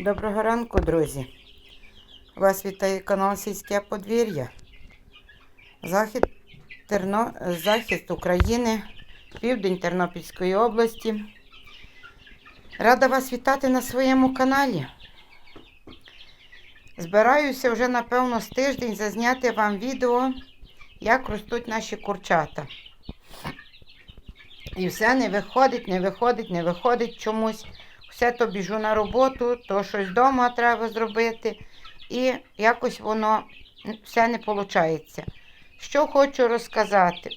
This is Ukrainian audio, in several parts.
Доброго ранку, друзі. Вас вітає канал Сільське подвір'я. Захід, Терно... Захист України, південь Тернопільської області. Рада вас вітати на своєму каналі. Збираюся вже, напевно, з тиждень зазняти вам відео, як ростуть наші курчата. І все не виходить, не виходить, не виходить чомусь. Все то біжу на роботу, то щось вдома треба зробити. І якось воно все не виходить. Що хочу розказати,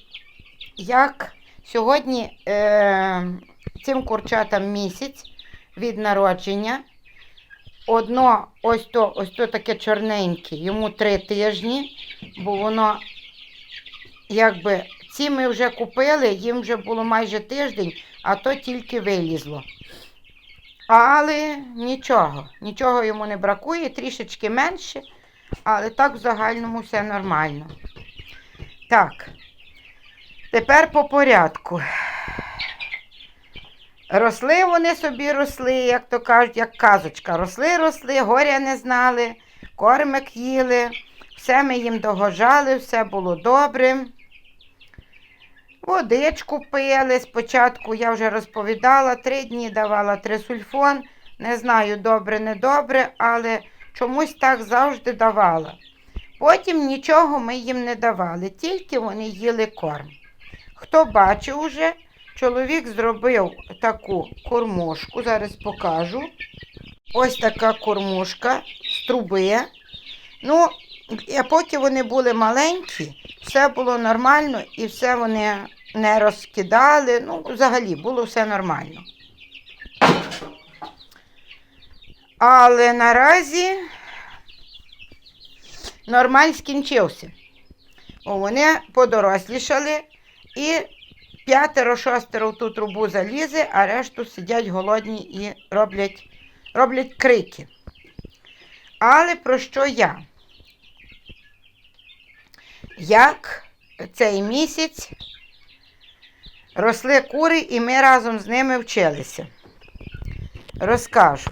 як сьогодні е, цим курчатам місяць від народження. Одно ось то, ось то таке чорненьке, йому три тижні, бо воно якби ці ми вже купили, їм вже було майже тиждень, а то тільки вилізло. Але нічого, нічого йому не бракує, трішечки менше, але так в загальному все нормально. Так, тепер по порядку. Росли вони собі росли, як то кажуть, як казочка. Росли, росли, горя не знали, кормик їли, все ми їм догоджали, все було добре. Водичку пили. Спочатку я вже розповідала, три дні давала трисульфон. Не знаю, добре, не добре, але чомусь так завжди давала. Потім нічого ми їм не давали, тільки вони їли корм. Хто бачив уже, чоловік зробив таку кормушку, зараз покажу. Ось така кормушка з труби. Ну, а поки вони були маленькі, все було нормально і все вони не розкидали. Ну, взагалі, було все нормально. Але наразі нормаль скінчився. Бо вони подорослішали і п'ятеро-шостеро в ту трубу залізе, а решту сидять голодні і роблять, роблять крики. Але про що я? Як цей місяць росли кури, і ми разом з ними вчилися. Розкажу.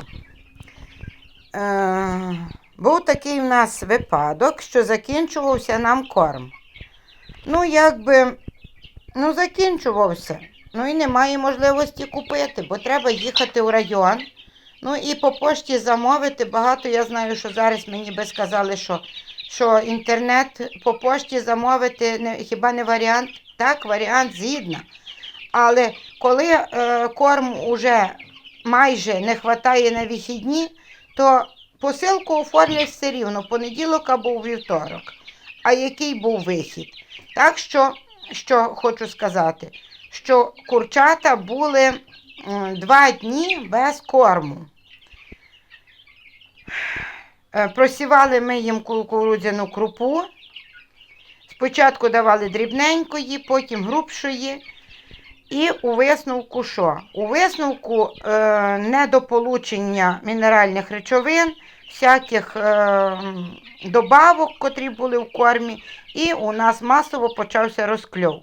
Е, був такий в нас випадок, що закінчувався нам корм. Ну, якби, ну, закінчувався. Ну і немає можливості купити, бо треба їхати в район. Ну і по пошті замовити. Багато я знаю, що зараз мені би сказали, що що інтернет по пошті замовити не, хіба не варіант? Так, варіант згідно. Але коли е, корм уже майже не вистачає на вихідні, то посилку оформлять все рівно понеділок або вівторок. А який був вихід? Так що, що хочу сказати, що курчата були два дні без корму. Е, Просівали ми їм кукурудзяну крупу. Спочатку давали дрібненької, потім грубшої. І у висновку що? У висновку е, недополучення мінеральних речовин, всяких е, добавок, котрі були в кормі, і у нас масово почався розкльов.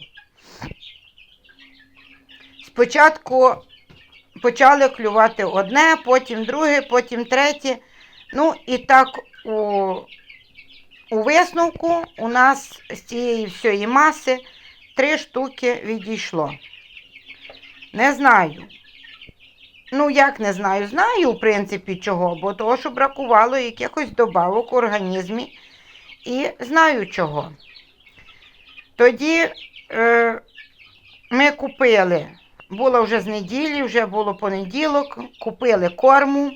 Спочатку почали клювати одне, потім друге, потім третє. Ну і так у, у висновку у нас з цієї всієї маси три штуки відійшло. Не знаю. Ну, як не знаю, знаю, в принципі, чого, бо того, що бракувало якихось добавок в організмі. І знаю чого. Тоді е, ми купили, було вже з неділі, вже було понеділок, купили корму.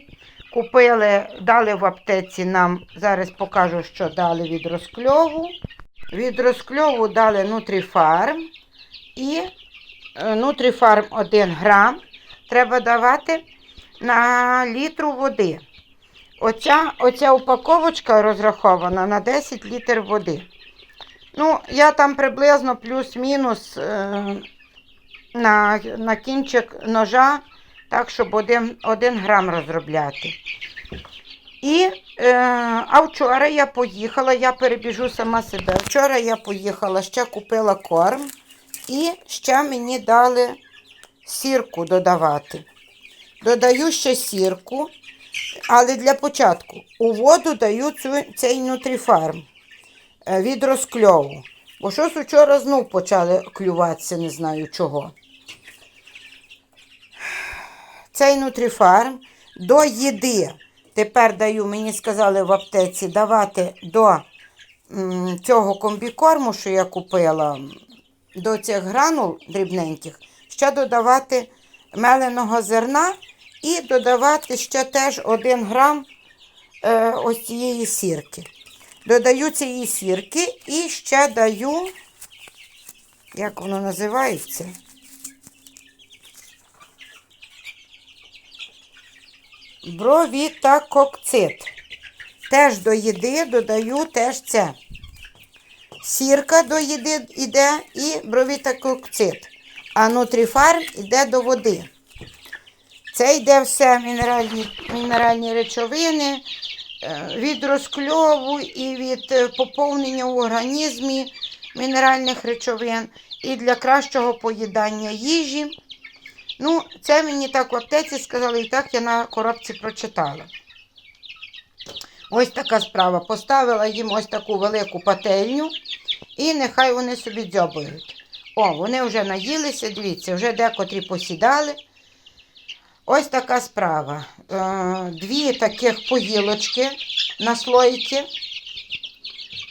Купили, дали в аптеці нам, зараз покажу, що дали від розкльову. Від розкльову дали Нутріфарм і е, Нутріфарм 1 грам треба давати на літру води. Оця, оця упаковочка розрахована на 10 літрів води. Ну, я там приблизно плюс-мінус е, на, на кінчик ножа так, щоб один, один грам розробляти. І, е, а вчора я поїхала, я перебіжу сама себе. Вчора я поїхала, ще купила корм і ще мені дали сірку додавати. Додаю ще сірку, Але для початку у воду даю цю, цей нутріфарм е, від розкльову. Бо щось вчора знов почали клюватися, не знаю чого. Цей нутріфарм до їди. Тепер даю, мені сказали в аптеці, давати до цього комбікорму, що я купила, до цих гранул дрібненьких, ще додавати меленого зерна і додавати ще теж 1 грам е, ось цієї сірки. Додаю цієї сірки і ще даю, як воно називається? Бровітакокцит. Теж до їди додаю теж це. Сірка до їди йде і бровітакокцит. А нутріфарм йде до води. Це йде все мінеральні, мінеральні речовини е, від розкльову і від е, поповнення в організмі мінеральних речовин і для кращого поїдання їжі. Ну, це мені так в аптеці сказали, і так я на коробці прочитала. Ось така справа. Поставила їм ось таку велику пательню, і нехай вони собі дзьобають. О, вони вже наїлися, дивіться, вже декотрі посідали. Ось така справа. Е, Дві таких поїлочки на слойки,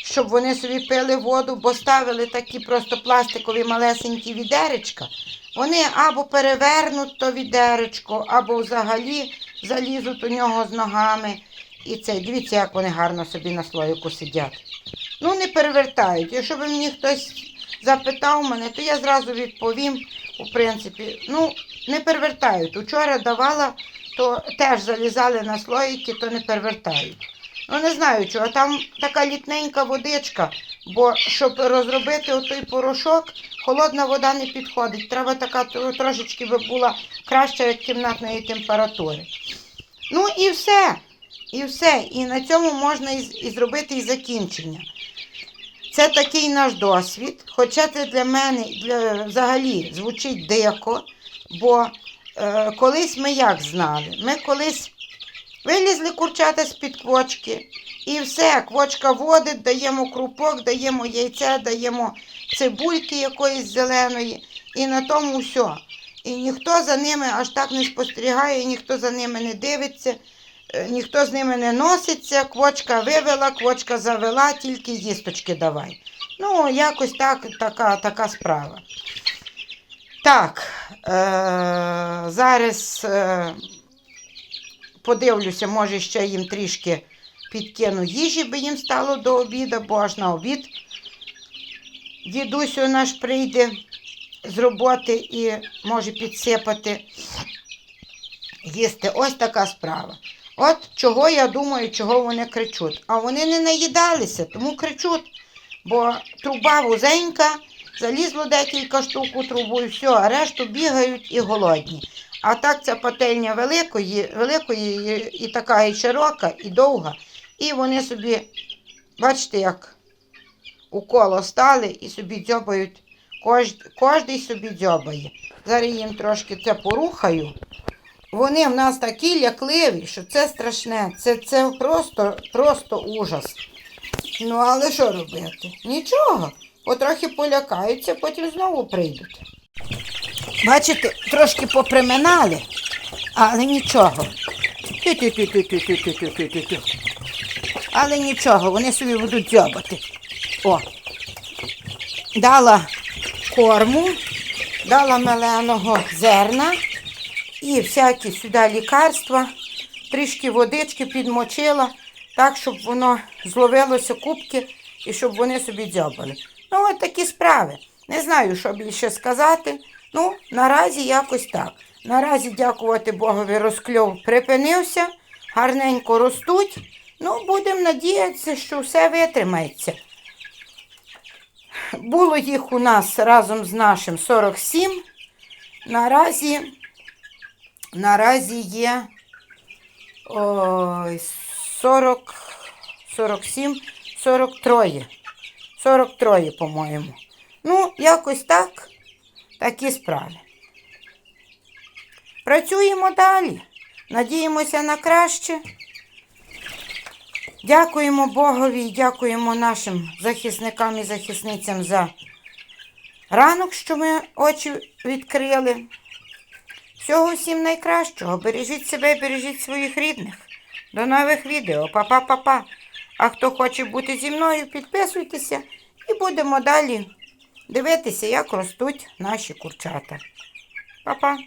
щоб вони собі пили воду, бо ставили такі просто пластикові малесенькі відеречка. Вони або перевернуть то відеречко, або взагалі залізуть у нього з ногами. І це, дивіться, як вони гарно собі на слоїку сидять. Ну, не перевертають. Якщо б мені хтось запитав мене, то я зразу відповім, у принципі, ну, не перевертають. Учора давала, то теж залізали на слоїки, то не перевертають. Ну, не знаю чого, там така літненька водичка, бо щоб розробити отой порошок, холодна вода не підходить. Треба така трошечки би була краща від кімнатної температури. Ну і все. І все. І на цьому можна і, зробити і закінчення. Це такий наш досвід, хоча це для мене для, взагалі звучить дико, бо е, колись ми як знали? Ми колись вилізли курчата з-під квочки, і все, квочка водить, даємо крупок, даємо яйця, даємо цибульки якоїсь зеленої, і на тому все. І ніхто за ними аж так не спостерігає, ніхто за ними не дивиться, е, ніхто з ними не носиться. Квочка вивела, квочка завела, тільки їсточки давай. Ну, якось так, така, така справа. Так, е, зараз е, подивлюся, може ще їм трішки підкину їжі, би їм стало до обіду, бо аж на обід дідусь наш прийде з роботи і може підсипати їсти. Ось така справа. От чого я думаю, чого вони кричуть. А вони не наїдалися, тому кричуть. Бо труба вузенька, залізло декілька штук у трубу і все, а решту бігають і голодні. А так ця пательня великої, великої і така і широка, і довга. І вони собі, бачите, як у коло стали і собі дзьобають. Кож, кожний собі дзьобає. Зараз їм трошки це порухаю. Вони в нас такі лякливі, що це страшне. Це, це просто, просто ужас. Ну, але що робити? Нічого. Потрохи полякаються, потім знову прийдуть. Бачите, трошки поприминали, але нічого. Тю-тю-тю-тю-тю-тю-тю-тю-тю. Але нічого, вони собі будуть дзьобати. О. Дала корму, дала меленого зерна і всякі сюди лікарства, трішки водички підмочила, так, щоб воно зловилося кубки і щоб вони собі дзьобали. Ну, от такі справи. Не знаю, що більше сказати. Ну, наразі якось так. Наразі, дякувати Богові, розкльов припинився, гарненько ростуть. Ну, будемо надіятися, що все витримається. Було їх у нас разом з нашим 47. Наразі, наразі є ой, 40, 47, 43. 43, по-моєму. Ну, якось так. Такі справи. Працюємо далі. Надіємося на краще. Дякуємо Богові, і дякуємо нашим захисникам і захисницям за ранок, що ми очі відкрили. Всього всім найкращого. Бережіть себе, бережіть своїх рідних. До нових відео. Па-па-па-па. А хто хоче бути зі мною, підписуйтеся і будемо далі дивитися, як ростуть наші курчата. Па-па.